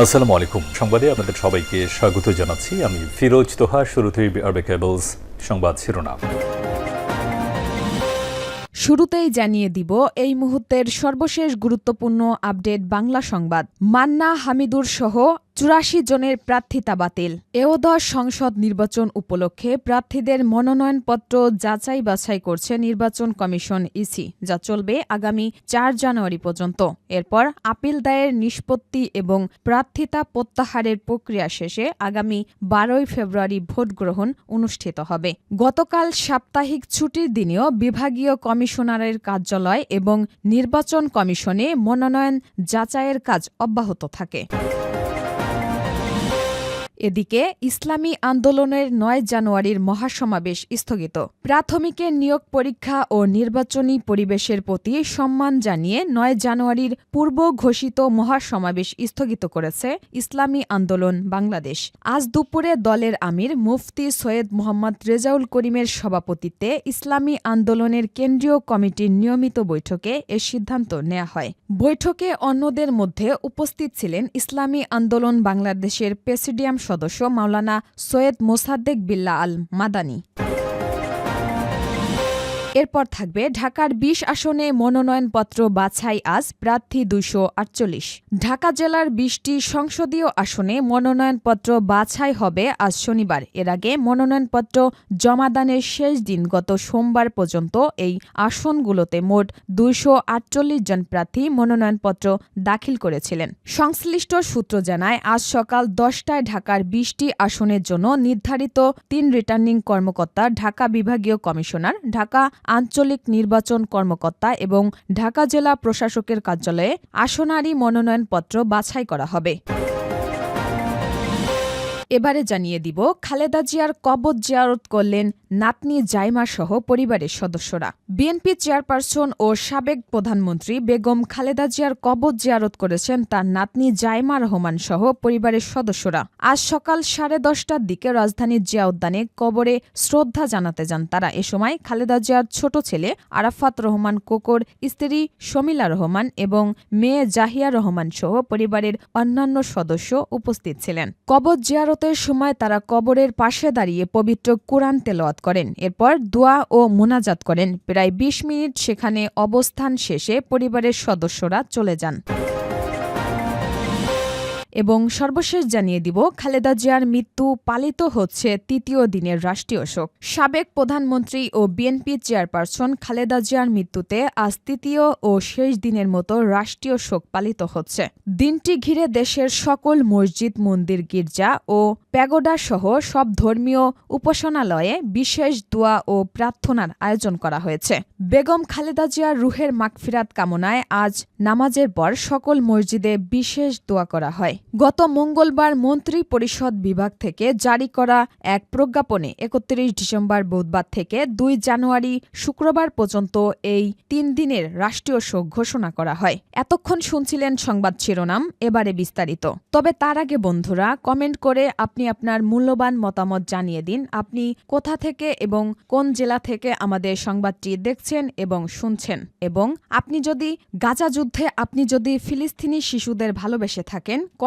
আসসালামু আলাইকুম। সংবাদে আপনাদের সবাইকে স্বাগত জানাচ্ছি। আমি ফিরোজ তোহা, শুরুতেই আরবে কেবলস সংবাদ শিরোনাম। শুরুতেই জানিয়ে দিব, এই মুহূর্তের সর্বশেষ গুরুত্বপূর্ণ আপডেট বাংলা সংবাদ। মান্না হামিদুর সহ চুরাশি জনের প্রার্থিতা বাতিল। এওদশ সংসদ নির্বাচন উপলক্ষে প্রার্থীদের মনোনয়নপত্র যাচাই বাছাই করছে নির্বাচন কমিশন ইসি, যা চলবে আগামী চার জানুয়ারি পর্যন্ত। এরপর আপিল দায়ের নিষ্পত্তি এবং প্রার্থিতা প্রত্যাহারের প্রক্রিয়া শেষে আগামী বারোই ফেব্রুয়ারি ভোট গ্রহণ অনুষ্ঠিত হবে। গতকাল সাপ্তাহিক ছুটির দিনেও বিভাগীয় কমিশনারের কার্যালয় এবং নির্বাচন কমিশনে মনোনয়ন যাচাইয়ের কাজ অব্যাহত থাকে। এদিকে ইসলামী আন্দোলনের নয় জানুয়ারির মহাসমাবেশ স্থগিত। প্রাথমিকের নিয়োগ পরীক্ষা ও নির্বাচনী পরিবেশের প্রতি সম্মান জানিয়ে নয় জানুয়ারির পূর্ব ঘোষিত মহাসমাবেশ স্থগিত করেছে ইসলামী আন্দোলন বাংলাদেশ। আজ দুপুরে দলের আমির মুফতি সৈয়দ মোহাম্মদ রেজাউল করিমের সভাপতিত্বে ইসলামী আন্দোলনের কেন্দ্রীয় কমিটির নিয়মিত বৈঠকে এ সিদ্ধান্ত নেওয়া হয়। বৈঠকে অন্যদের মধ্যে উপস্থিত ছিলেন ইসলামী আন্দোলন বাংলাদেশের প্রেসিডিয়াম সদস্য মাওলানা সৈয়দ মোসাদ্দেক বিল্লা আল মাদানী এরপর থাকবে ঢাকার বিশ আসনে মনোনয়নপত্র বাছাই আজ প্রার্থী দুইশো আটচল্লিশ। ঢাকা জেলার বিশটি সংসদীয় আসনে মনোনয়নপত্র বাছাই হবে আজ শনিবার। এর আগে মনোনয়নপত্র জমাদানের শেষ দিন গত সোমবার পর্যন্ত এই আসনগুলোতে মোট দুইশো আটচল্লিশ জন প্রার্থী মনোনয়নপত্র দাখিল করেছিলেন। সংশ্লিষ্ট সূত্র জানায়, আজ সকাল দশটায় ঢাকার বিশটি আসনের জন্য নির্ধারিত তিন রিটার্নিং কর্মকর্তা ঢাকা বিভাগীয় কমিশনার, ঢাকা আঞ্চলিক নির্বাচন কর্মকর্তা এবং ঢাকা জেলা প্রশাসকের কার্যালয়ে আসনারি মনোনয়নপত্র বাছাই করা হবে। এবারে জানিয়ে দিব, খালেদা জিয়ার কবর জিয়ারত করলেন নাতনি জাইমা সহ পরিবারের সদস্যরা। বিএনপি চেয়ারপারসন ও সাবেক প্রধানমন্ত্রী বেগম খালেদা জিয়ার কবর জিয়ারত করেছেন তার নাতনি জাইমা রহমান সহ পরিবারের সদস্যরা। আজ সকাল সাড়ে দশটার দিকে রাজধানীর জিয়া উদ্যানে কবরে শ্রদ্ধা জানাতে যান তারা। এ সময় খালেদা জিয়ার ছোট ছেলে আরাফাত রহমান কোকর, স্ত্রী শমিলা রহমান এবং মেয়ে জাহিয়া রহমান সহ পরিবারের অন্যান্য সদস্য উপস্থিত ছিলেন। কবর জিয়ারতের সময় তারা কবরের পাশে দাঁড়িয়ে পবিত্র কোরআন তেলাওয়াত করেন। এরপর দোয়া ও মোনাজাত করেন। প্রায় ২০ মিনিট সেখানে অবস্থান শেষে পরিবারের সদস্যরা চলে যান। এবং সর্বশেষ জানিয়ে দিব, খালেদা জিয়ার মৃত্যু পালিত হচ্ছে তৃতীয় দিনের রাষ্ট্রীয় শোক। সাবেক প্রধানমন্ত্রী ও বিএনপি চেয়ারপারসন খালেদা জিয়ার মৃত্যুতে আজ তৃতীয় ও শেষ দিনের মতো রাষ্ট্রীয় শোক পালিত হচ্ছে। দিনটি ঘিরে দেশের সকল মসজিদ, মন্দির, গির্জা ও প্যাগোডা সহ সব ধর্মীয় উপাসনালয়ে বিশেষ দোয়া ও প্রার্থনার আয়োজন করা হয়েছে। বেগম খালেদা জিয়ার রুহের মাগফিরাত কামনায় আজ নামাজের পর সকল মসজিদে বিশেষ দোয়া করা হয়। গত মঙ্গলবার মন্ত্রী পরিষদ বিভাগ থেকে জারি করা এক প্রজ্ঞাপনে একত্রিশ ডিসেম্বর বুধবার থেকে দুই জানুয়ারি শুক্রবার পর্যন্ত এই তিন দিনের রাষ্ট্রীয় শোক ঘোষণা করা হয়। এতক্ষণ শুনছিলেন সংবাদ শিরোনাম, এবারে বিস্তারিত। তবে তার আগে বন্ধুরা, কমেন্ট করে আপনি আপনার মূল্যবান মতামত জানিয়ে দিন। আপনি কোথা থেকে এবং কোন জেলা থেকে আমাদের সংবাদটি দেখছেন এবং শুনছেন? এবং আপনি যদি গাজা যুদ্ধে আপনি যদি ফিলিস্তিনি শিশুদের ভালোবেসে থাকেন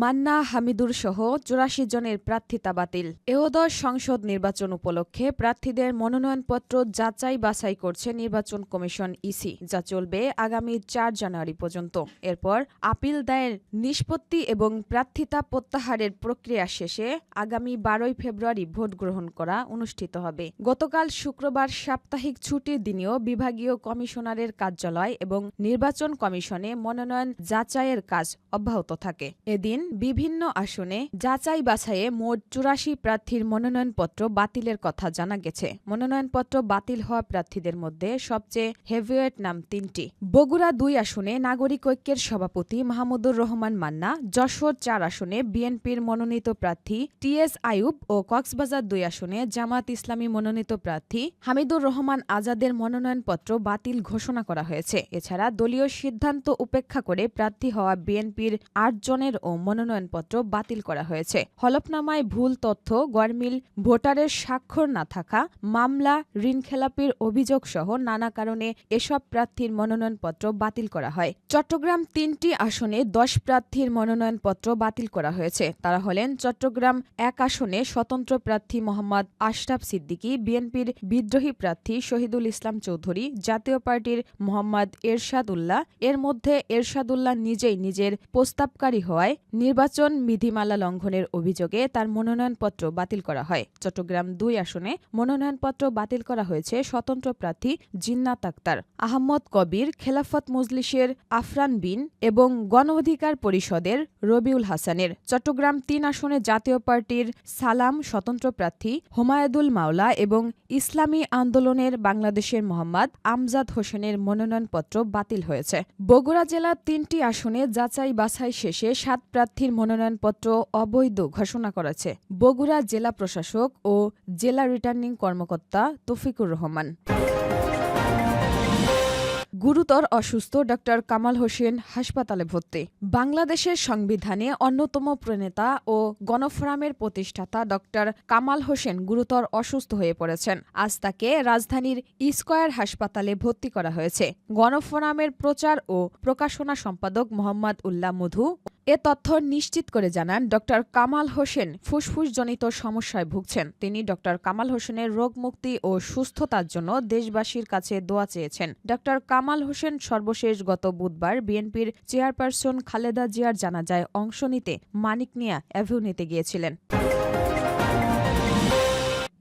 মান্না হামিদুর সহ চুরাশি জনের প্রার্থিতা বাতিল এওদশ সংসদ নির্বাচন উপলক্ষে প্রার্থীদের মনোনয়নপত্র যাচাই বাছাই করছে নির্বাচন কমিশন ইসি, যা চলবে আগামী চার জানুয়ারি পর্যন্ত। এরপর আপিল দায়ের নিষ্পত্তি এবং প্রার্থিতা প্রত্যাহারের প্রক্রিয়া শেষে আগামী বারোই ফেব্রুয়ারি ভোট গ্রহণ করা অনুষ্ঠিত হবে। গতকাল শুক্রবার সাপ্তাহিক ছুটির দিনেও বিভাগীয় কমিশনারের কার্যালয় এবং নির্বাচন কমিশনে মনোনয়ন যাচাইয়ের কাজ অব্যাহত থাকে। এদিন বিভিন্ন আসনে যাচাই বাছাইয়ে মোট চুরাশি প্রার্থীর মনোনয়নপত্র বাতিলের কথা জানা গেছে। মনোনয়নপত্র বাতিল হওয়া প্রার্থীদের মধ্যে সবচেয়ে হেভিওয়েট নাম তিনটি। বগুড়া দুই আসনে নাগরিক ঐক্যের সভাপতি মাহমুদুর রহমান মান্না, যশোর চার আসনে বিএনপির মনোনীত প্রার্থী টিএস আইয়ুব ও কক্সবাজার দুই আসনে জামাত ইসলামী মনোনীত প্রার্থী হামিদুর রহমান আজাদের মনোনয়নপত্র বাতিল ঘোষণা করা হয়েছে। এছাড়া দলীয় সিদ্ধান্ত উপেক্ষা করে প্রার্থী হওয়া বিএনপির আটজনের ও মনোনয়নপত্র বাতিল করা হয়েছে। হলফনামায় ভুল তথ্য গরমিল ভোটারের স্বাক্ষর না থাকা, মামলা ঋণ খেলাপির অভিযোগ সহ নানা কারণে এসব প্রার্থীর মনোনয়নপত্র বাতিল করা হয়। চট্টগ্রাম তিনটি আসনে দশ প্রার্থীর মনোনয়নপত্র বাতিল করা হয়েছে। তারা হলেন চট্টগ্রাম এক আসনে স্বতন্ত্র প্রার্থী মোহাম্মদ আশরাফ সিদ্দিকী, বিএনপির বিদ্রোহী প্রার্থী শহীদুল ইসলাম চৌধুরী, জাতীয় পার্টির মোহাম্মদ এরশাদ উল্লাহ এর মধ্যে এরশাদুল্লাহ নিজেই নিজের প্রস্তাবকারী হওয়ায় নির্বাচন বিধিমালা লঙ্ঘনের অভিযোগে তার মনোনয়নপত্র বাতিল করা হয়। চট্টগ্রাম দুই আসনে মনোনয়নপত্র বাতিল করা হয়েছে স্বতন্ত্র প্রার্থী জিন্নাত আক্তার, আহমদ কবির, খেলাফত মজলিসের আফরান বিন এবং গণ অধিকার পরিষদের রবিউল হাসানের। চট্টগ্রাম তিন আসনে জাতীয় পার্টির সালাম স্বতন্ত্র প্রার্থী হোমায়দুল মাওলা এবং ইসলামী আন্দোলনের বাংলাদেশের মোহাম্মদ আমজাদ হোসেনের মনোনয়নপত্র বাতিল হয়েছে। বগুড়া জেলার তিনটি আসনে যাচাই বাছাই শেষে সাত প্রার্থীর মনোনয়নপত্র অবৈধ ঘোষণা করেছে বগুড়া জেলা প্রশাসক ও জেলা রিটার্নিং কর্মকর্তা তফিকুর রহমান। গুরুতর অসুস্থ ড. কামাল হোসেন হাসপাতালে ভর্তি। বাংলাদেশের সংবিধানে অন্যতম প্রণেতা ও গণফোরামের প্রতিষ্ঠাতা ড. কামাল হোসেন গুরুতর অসুস্থ হয়ে পড়েছেন। আজ তাকে রাজধানীর ইস্কয়ার হাসপাতালে ভর্তি করা হয়েছে। গণফোরামের প্রচার ও প্রকাশনা সম্পাদক মোহাম্মদ উল্লাহ মধু এ তথ্য নিশ্চিত করে জানান ড. কামাল হোসেন, ফুসফুসজনিত সমস্যায় ভুগছেন। তিনি ড. কামাল হোসেনের রোগ মুক্তি ও সুস্থতার জন্য দেশবাসীর কাছে দোয়া চেয়েছেন। ড. কামাল হোসেন সর্বশেষ গত বুধবার বিএনপির চেয়ারপারসন খালেদা জিয়ার জানাজায় অংশ নিতে মানিক অ্যাভিউনিতে গিয়েছিলেন।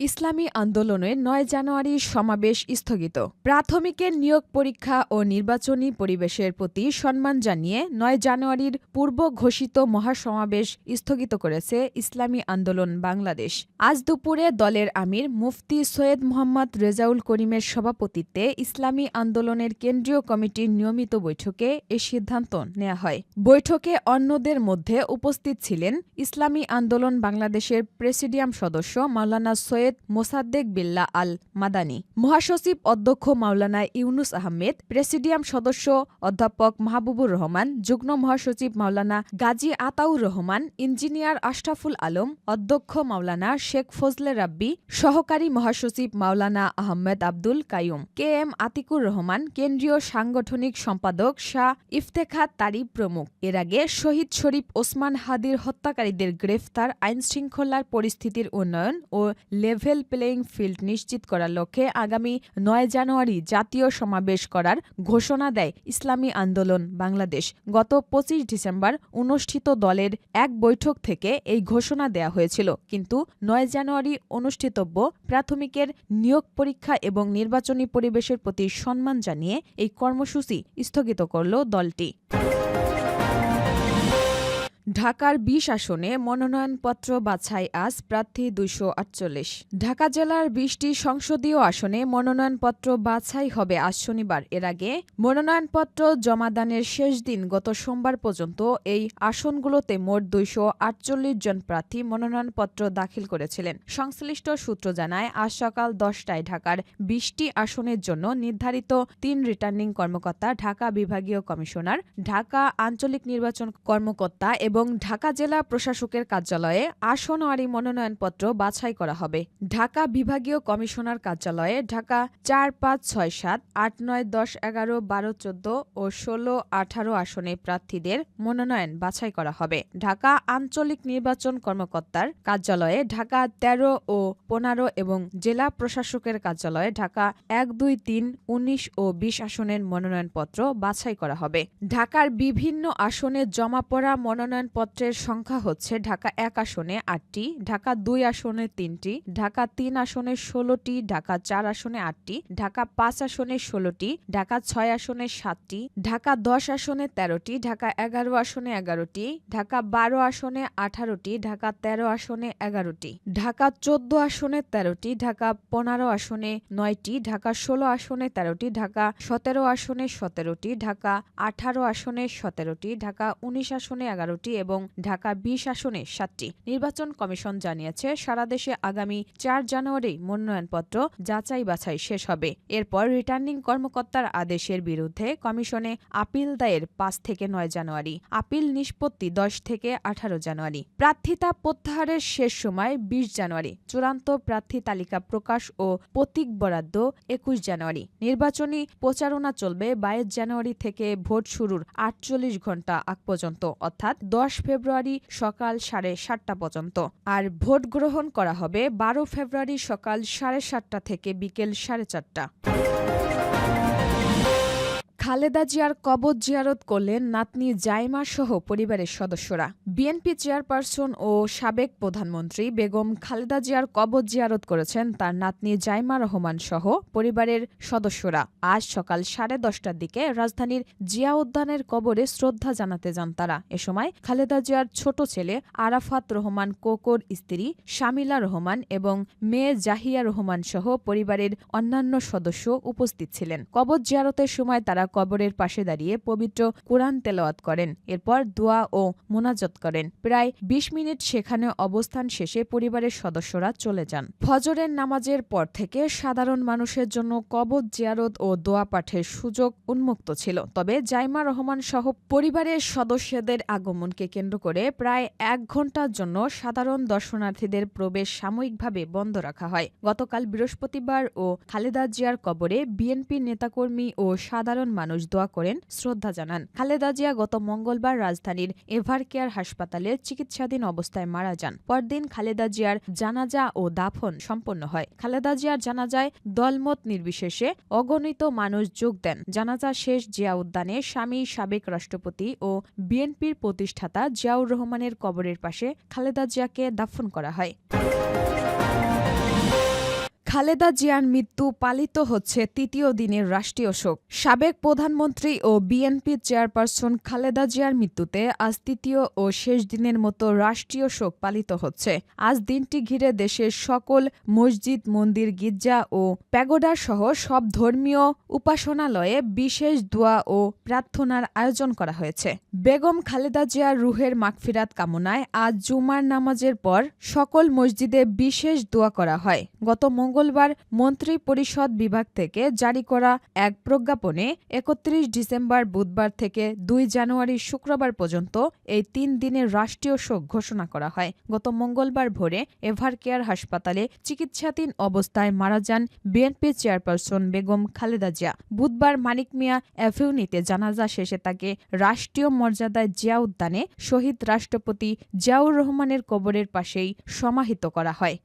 ইসলামী আন্দোলনে নয় জানুয়ারি সমাবেশ স্থগিত। প্রাথমিকের নিয়োগ পরীক্ষা ও নির্বাচনী পরিবেশের প্রতি সম্মান জানিয়ে নয় জানুয়ারির পূর্ব ঘোষিত মহাসমাবেশ স্থগিত করেছে ইসলামী আন্দোলন বাংলাদেশ। আজ দুপুরে দলের আমির মুফতি সৈয়দ মোহাম্মদ রেজাউল করিমের সভাপতিত্বে ইসলামী আন্দোলনের কেন্দ্রীয় কমিটির নিয়মিত বৈঠকে এ সিদ্ধান্ত নেওয়া হয়। বৈঠকে অন্যদের মধ্যে উপস্থিত ছিলেন ইসলামী আন্দোলন বাংলাদেশের প্রেসিডিয়াম সদস্য মাওলানা সৈয়দ মোসাদ্দেক বিল্লা আল মাদানী মহাসচিব অধ্যক্ষ মাওলানা ইউনুস আহমেদ, প্রেসিডিয়াম সদস্য অধ্যাপক মাহবুবুর রহমান, যুগ্ম মহাসচিব মাওলানা গাজী আতাউর রহমান, ইঞ্জিনিয়ার আশরাফুল আলম, অধ্যক্ষ মাওলানা শেখ ফজলে রাব্বি, সহকারী মহাসচিব মাওলানা আহমেদ আব্দুল কাইয়ুম, কে এম আতিকুর রহমান, কেন্দ্রীয় সাংগঠনিক সম্পাদক শাহ ইফতেখার তারিব প্রমুখ। এর আগে শহীদ শরীফ ওসমান হাদির হত্যাকারীদের গ্রেফতার, আইনশৃঙ্খলার পরিস্থিতির উন্নয়ন ও লেভেল প্লেয়িং ফিল্ড নিশ্চিত করার লক্ষ্যে আগামী নয় জানুয়ারি জাতীয় সমাবেশ করার ঘোষণা দেয় ইসলামী আন্দোলন বাংলাদেশ। গত পঁচিশ ডিসেম্বর অনুষ্ঠিত দলের এক বৈঠক থেকে এই ঘোষণা দেয়া হয়েছিল। কিন্তু নয় জানুয়ারি অনুষ্ঠিতব্য প্রাথমিকের নিয়োগ পরীক্ষা এবং নির্বাচনী পরিবেশের প্রতি সম্মান জানিয়ে এই কর্মসূচি স্থগিত করল দলটি। ঢাকার বিশ আসনে মনোনয়নপত্র বাছাই আজ প্রার্থী দুইশো আটচল্লিশ। ঢাকা জেলার বিশটি সংসদীয় আসনে মনোনয়নপত্র বাছাই হবে আজ শনিবার। এর আগে মনোনয়নপত্র জমাদানের শেষ দিন গত সোমবার পর্যন্ত এই আসনগুলোতে মোট দুইশো আটচল্লিশ জন প্রার্থী মনোনয়নপত্র দাখিল করেছিলেন। সংশ্লিষ্ট সূত্র জানায়, আজ সকাল দশটায় ঢাকার বিশটি আসনের জন্য নির্ধারিত তিন রিটার্নিং কর্মকর্তা, ঢাকা বিভাগীয় কমিশনার, ঢাকা আঞ্চলিক নির্বাচন কর্মকর্তা এবং ঢাকা জেলা প্রশাসকের কার্যালয়ে আসনওয়ারি মনোনয়নপত্র বাছাই করা হবে। ঢাকা বিভাগীয় কমিশনার কার্যালয়ে ঢাকা চার পাঁচ ছয় সাত আট নয় দশ এগারো বারো চোদ্দ ও ষোলো আঠারো আসনে প্রার্থীদের মনোনয়ন বাছাই করা হবে। ঢাকা আঞ্চলিক নির্বাচন কর্মকর্তার কার্যালয়ে ঢাকা তেরো ও পনেরো এবং জেলা প্রশাসকের কার্যালয়ে ঢাকা এক, দুই, তিন, উনিশ ও বিশ আসনের মনোনয়নপত্র বাছাই করা হবে। ঢাকার বিভিন্ন আসনে জমা পড়া মনোনয়নপত্রের সংখ্যা হচ্ছে ঢাকা এক আসনে আটটি, ঢাকা দুই আসনে তিনটি, ঢাকা তিন আসনে ষোলোটি, ঢাকা চার আসনে আটটি, ঢাকা পাঁচ আসনে ষোলোটি, ঢাকা ছয় আসনে সাতটি, ঢাকা দশ আসনে তেরোটি, ঢাকা এগারো আসনে এগারোটি, ঢাকা বারো আসনে আঠারোটি, ঢাকা তেরো আসনে এগারোটি, ঢাকা চোদ্দ আসনে তেরোটি, ঢাকা পনেরো আসনে নয়টি, ঢাকা ষোলো আসনে তেরোটি, ঢাকা সতেরো আসনে সতেরোটি, ঢাকা আঠারো আসনে সতেরোটি, ঢাকা উনিশ আসনে এগারোটি এবং ঢাকা বিশ আসনে সাতটি নির্বাচন কমিশন জানিয়েছে, সারা দেশে আগামী চার জানুয়ারি মনোনয়নপত্র যাচাই বাছাই শেষ হবে। এরপর রিটার্নিং কর্মকর্তার আদেশের বিরুদ্ধে কমিশনে আপিল দায়ের পাঁচ থেকে নয় জানুয়ারি, আপিল নিষ্পত্তি দশ থেকে আঠারো জানুয়ারি। প্রার্থিতা প্রত্যাহারের শেষ সময় বিশ জানুয়ারি, চূড়ান্ত প্রার্থী তালিকা প্রকাশ ও প্রতীক বরাদ্দ একুশ জানুয়ারি। নির্বাচনী প্রচারণা চলবে বাইশ জানুয়ারি থেকে ভোট শুরুর আটচল্লিশ ঘণ্টা আগ পর্যন্ত, অর্থাৎ দশ ফেব্রুয়ারি সকাল সাড়ে সাতটা পর্যন্ত। আর ভোট গ্রহণ করা হবে বারো ফেব্রুয়ারি সকাল সাড়ে সাতটা থেকে বিকেল সাড়ে চারটা। খালেদা জিয়ার কবর জিয়ারত করলেন নাতনি জাইমা সহ পরিবারের সদস্যরা। বিএনপি চেয়ারপারসন ও সাবেক প্রধানমন্ত্রী বেগম খালেদা জিয়ার কবর জিয়ারত করেছেন তার নাতনি জাইমা রহমান সহ পরিবারের সদস্যরা। আজ সকাল সাড়ে দশটার দিকে রাজধানীর জিয়া উদ্যানের কবরে শ্রদ্ধা জানাতে যান তারা। এ সময় খালেদা জিয়ার ছোট ছেলে আরাফাত রহমান, কোকর স্ত্রী শামিলা রহমান এবং মেয়ে জাহিয়া রহমান সহ পরিবারের অন্যান্য সদস্য উপস্থিত ছিলেন। কবর জিয়ারতের সময় তারা কবরের পাশে দাঁড়িয়ে পবিত্র কোরআন তেলাওয়াত করেন। এরপর দোয়া ও মোনাজত করেন। প্রায় ২০ মিনিট সেখানে অবস্থান শেষে পরিবারের সদস্যরা চলে যান। ফজরের নামাজের পর থেকে সাধারণ মানুষের জন্য কবর জিয়ারত ও দোয়া পাঠের সুযোগ উন্মুক্ত ছিল। তবে জাইমা রহমান সহ পরিবারের সদস্যদের আগমনকে কেন্দ্র করে প্রায় এক ঘণ্টার জন্য সাধারণ দর্শনার্থীদের প্রবেশ সাময়িকভাবে বন্ধ রাখা হয়। গতকাল বৃহস্পতিবার ও খালেদা জিয়ার কবরে বিএনপি নেতাকর্মী ও সাধারণ মানুষ দোয়া করেন, শ্রদ্ধা জানান। খালেদা জিয়া গত মঙ্গলবার রাজধানীর এভার কেয়ার হাসপাতালে চিকিৎসাধীন অবস্থায় মারা যান। পরদিন খালেদা জিয়ার জানাজা ও দাফন সম্পন্ন হয়। খালেদা জিয়ার জানাজায় দলমত নির্বিশেষে অগণিত মানুষ যোগ দেন। জানাজা শেষ জিয়া উদ্যানে স্বামী সাবেক রাষ্ট্রপতি ও বিএনপির প্রতিষ্ঠাতা জিয়াউর রহমানের কবরের পাশে খালেদা জিয়াকে দাফন করা হয়। খালেদা জিয়ার মৃত্যু পালিত হচ্ছে তৃতীয় দিনের রাষ্ট্রীয় শোক। সাবেক প্রধানমন্ত্রী ও বিএনপি চেয়ারপারসন খালেদা জিয়ার মৃত্যুতে আজ তৃতীয় ও শেষ দিনের মতো রাষ্ট্রীয় শোক পালিত হচ্ছে। আজ দিনটি ঘিরে দেশের সকল মসজিদ, মন্দির, গির্জা ও প্যাগোডা সহ সব ধর্মীয় উপাসনালয়ে বিশেষ দোয়া ও প্রার্থনার আয়োজন করা হয়েছে। বেগম খালেদা জিয়ার রুহের মাগফিরাত কামনায় আজ জুমার নামাজের পর সকল মসজিদে বিশেষ দোয়া করা হয়। গত মঙ্গলবার মন্ত্রী পরিষদ বিভাগ থেকে জারি করা এক প্রজ্ঞাপনে একত্রিশ ডিসেম্বর বুধবার থেকে দুই জানুয়ারি শুক্রবার পর্যন্ত এই তিন দিনের রাষ্ট্রীয় শোক ঘোষণা করা হয়। গত মঙ্গলবার ভোরে এভার কেয়ার হাসপাতালে চিকিৎসাধীন অবস্থায় মারা যান বিএনপি চেয়ারপারসন বেগম খালেদা জিয়া। বুধবার মানিক মিয়া অ্যাভিউনিতে জানাজা শেষে তাকে রাষ্ট্রীয় মর্যাদায় জিয়া উদ্যানে শহীদ রাষ্ট্রপতি জিয়াউর রহমানের কবরের পাশেই সমাহিত করা হয়।